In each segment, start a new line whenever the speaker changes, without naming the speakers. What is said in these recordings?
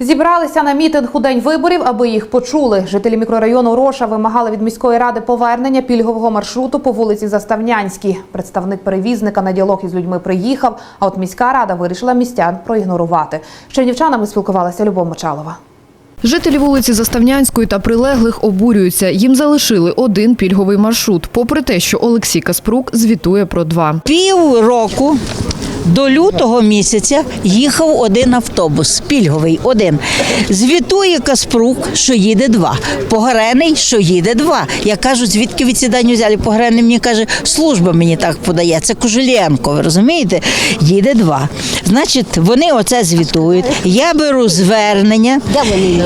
Зібралися на мітинг у день виборів, аби їх почули. Жителі мікрорайону Роша вимагали від міської ради повернення пільгового маршруту по вулиці Заставнянській. Представник перевізника на діалог із людьми приїхав, а от міська рада вирішила містян проігнорувати. З чернівчанами спілкувалася Любов Мочалова.
Жителі вулиці Заставнянської та прилеглих обурюються. Їм залишили один пільговий маршрут, попри те, що Олексій Каспрук звітує про два.
Пів року до лютого місяця їхав один автобус, пільговий один. Звітує Каспрук, що їде два. Погорений, що їде два. Я кажу, звідки від сідання взяли? Погорений мені каже, служба мені так подає. Це Кожелєнко, ви розумієте? Їде два. Значить, вони оце звітують. Я беру звернення,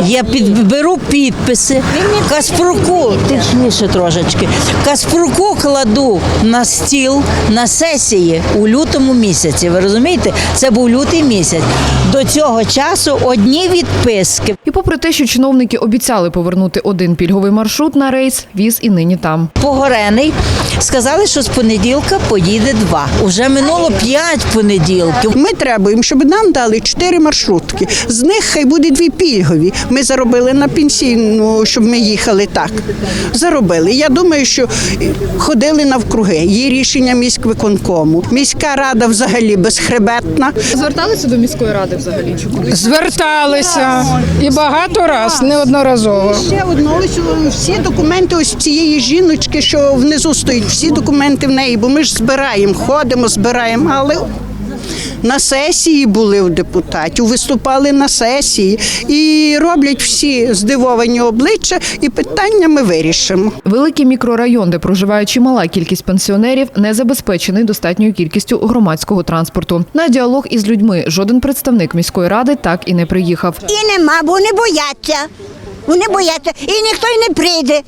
я під, беру підписи. Каспруку, точніше трошечки. Каспруку кладу на стіл на сесії у лютому місяці. Ви розумієте? Це був лютий місяць. До цього часу одні відписки.
І попри те, що чиновники обіцяли повернути один пільговий маршрут на рейс, віз і нині там.
Погорений. Сказали, що з понеділка поїде два. Уже минуло п'ять понеділків.
Ми требуємо, щоб нам дали чотири маршрутки. З них хай буде дві пільгові. Ми заробили на пенсійну, щоб ми їхали так. Заробили. Я думаю, що ходили навкруги. Є рішення міськвиконкому. Міська рада взагалі безхребетна.
Зверталися до міської ради взагалі чи куди?
Зверталися і багато раз, неодноразово.
Ще одно, ось всі документи ось цієї жіночки, що внизу стоїть, всі документи в неї, бо ми ж збираємо, ходимо, збираємо, але. На сесії були у депутатів, виступали на сесії і роблять всі здивовані обличчя, і питання ми вирішимо.
Великий мікрорайон, де проживає чимала кількість пенсіонерів, не забезпечений достатньою кількістю громадського транспорту. На діалог із людьми жоден представник міської ради так і не приїхав.
І нема, бо вони бояться. Вони бояться, і ніхто й не прийде.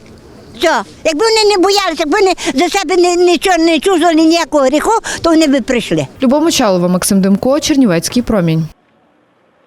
Все. Якби вони не боялися, якби вони за себе не нічого не чужили ніякого гріху, то вони би прийшли.
Любов Мочалова, Максим Демко, Чернівецький промінь.